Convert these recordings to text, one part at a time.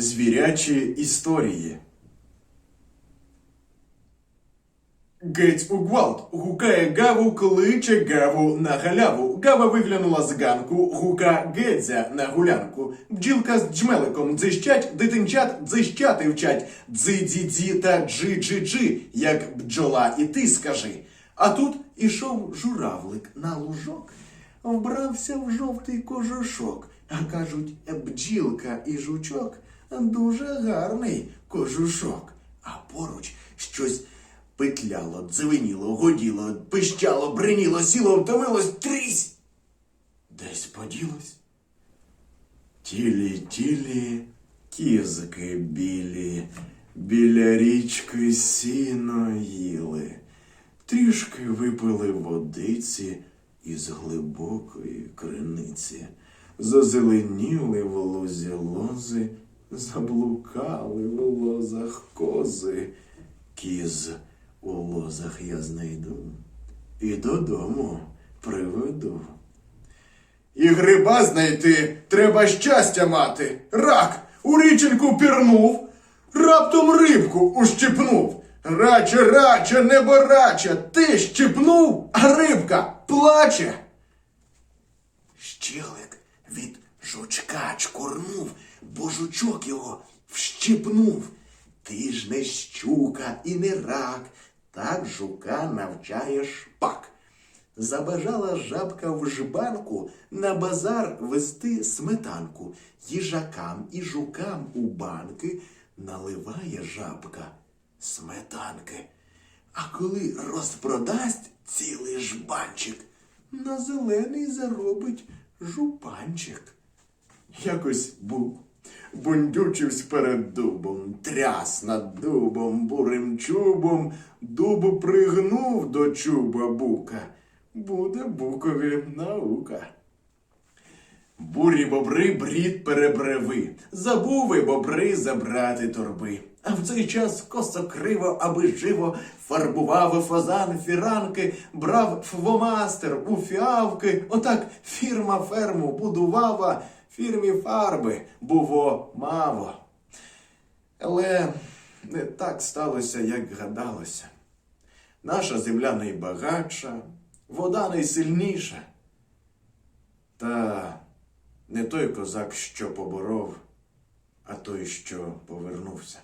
Звірячі історії. Геть у гвалт, гукає гаву, кличе гаву на галяву. Гава виглянула з ганку, гука гедзя на гулянку. Бджілка з джмеликом дзищать, дитинчат дзищати вчать. Дзи-дзі-дзі та джи-джи-джи, як бджола і ти скажи. А тут ішов журавлик на лужок, вбрався в жовтий кожушок. А кажуть, бджілка і жучок дуже гарний кожушок. А поруч щось петляло, дзвеніло, годіло, пищало, бриніло, сіло, втомилось, трісь. Десь поділось. Тілі-тілі, кізки білі, біля річки сіно їли. Трішки випили водиці із глибокої криниці. Зазеленіли в лозі лози, заблукали в лозах кози. Кіз у лозах я знайду і додому приведу. І гриба знайти треба щастя мати. Рак у річеньку пірнув, раптом рибку ущипнув. Раче, раче, небораче, ти щипнув, а рибка плаче. Щелик від жучка чкурнув, бо жучок його вщипнув. Ти ж не щука і не рак, так жука навчає шпак. Забажала жабка в жбанку на базар вести сметанку. Їжакам і жукам у банки наливає жабка сметанки. А коли розпродасть цілий жбанчик, на зелений заробить жупанчик. Якось був. Бундючивсь перед дубом, тряс над дубом, бурим чубом, дуб пригнув до чуба бука. Буде букові наука. Бурі бобри брід перебреви, забуви бобри забрати торби. А в цей час косо криво, аби живо фарбував фазан фіранки, брав фвомастер у фіавки. Отак фірма ферму будувала, фірмі фарби буво маво. Але не так сталося, як гадалося. Наша земля найбагатша, вода найсильніша. Та не той козак, що поборов, а той, що повернувся.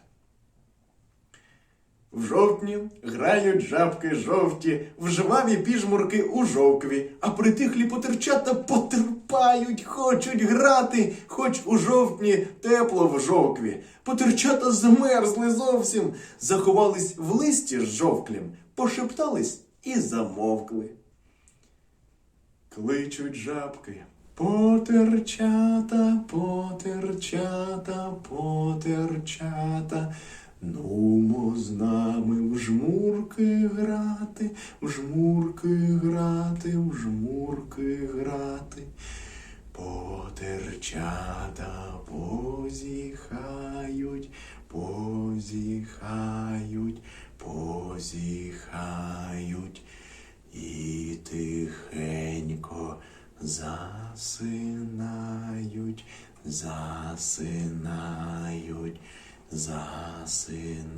В жовтні грають жабки жовті, в жваві піжмурки у жовкві, а притихлі потерчата потерпають, хочуть грати, хоч у жовтні тепло в жовкві. Потерчата замерзли зовсім, заховались в листі з жовклім, пошептались і замовкли. Кличуть жабки. Потерчата, потерчата, потерчата. Нумо з нами в жмурки грати, в жмурки грати, в жмурки грати. Потерчата позіхають, позіхають, позіхають і тихенько засинають, засинають, засинають.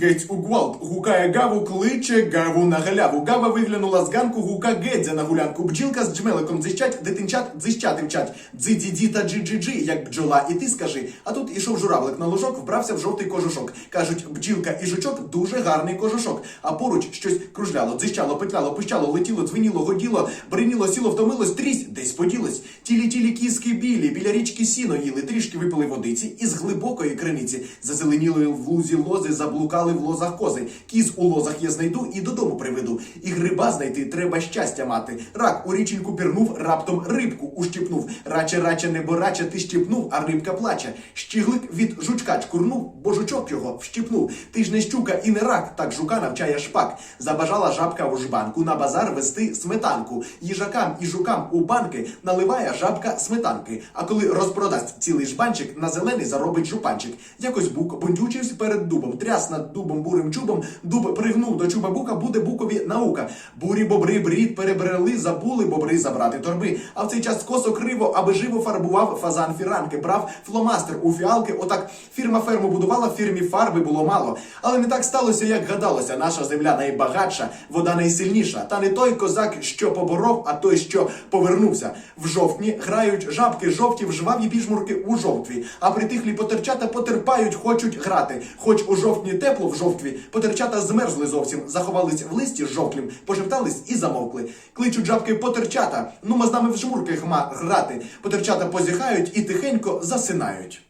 Геть у гвалт, гукає гаву, кличе гаву на галяву. Гава виглянула з ганку, гука гедзя на гулянку. Бджілка з джмеликом дзищать, дитинчат дзищати вчать. Дзі-дзі-дзі та джи-джи-джи, як бджола, і ти скажи. А тут ішов журавлик на ложок, вбрався в жовтий кожушок. Кажуть, бджілка і жучок дуже гарний кожушок. А поруч щось кружляло, дзищало, петляло, пищало, летіло, дзвеніло, годіло, бриніло, сіло, втомилось, трісь, десь поділось. Тілі-тілі кіски білі, біля річки сіно їли, трішки випили водиці із глибокої криниці. Зазеленіли в лузі лози, заблукали пасали в лозах кози. Кіз у лозах я знайду і додому приведу. І гриба знайти треба щастя мати. Рак у річеньку пірнув, раптом рибку ущипнув. Раче, раче, небо раче, ти щипнув, а рибка плаче. Щіглик від жучка чкурнув, бо жучок його вщипнув. Ти ж не щука і не рак, так жука навчає шпак. Забажала жабка у жбанку на базар вести сметанку. Їжакам і жукам у банки наливає жабка сметанки. А коли розпродасть цілий жбанчик, на зелений заробить жупанчик. Якось бук бундючився перед дубом, тряс над дубом бурим чубом, дуб пригнув до чуба бука, буде букові наука. Бурі бобри брід перебрели, забули бобри забрати торби. А в цей час косо криво, аби живо фарбував фазан фіранки, брав фломастер у фіалки. Отак фірма ферму будувала, фірмі фарби було мало. Але не так сталося, як гадалося. Наша земля найбагатша, вода найсильніша. Та не той козак, що поборов, а той, що повернувся. В жовтні грають жабки жовті в жваві піжмурки у жовтві. А притихлі потерчата потерпають, хочуть грати. Хоч у жовтні тепло в жовтві, потерчата змерзли зовсім, заховались в листі жовклім, пошептались і замовкли. Кличуть жабки потерчата. Ну, ми з нами в жмурки гма грати. Потерчата позіхають і тихенько засинають.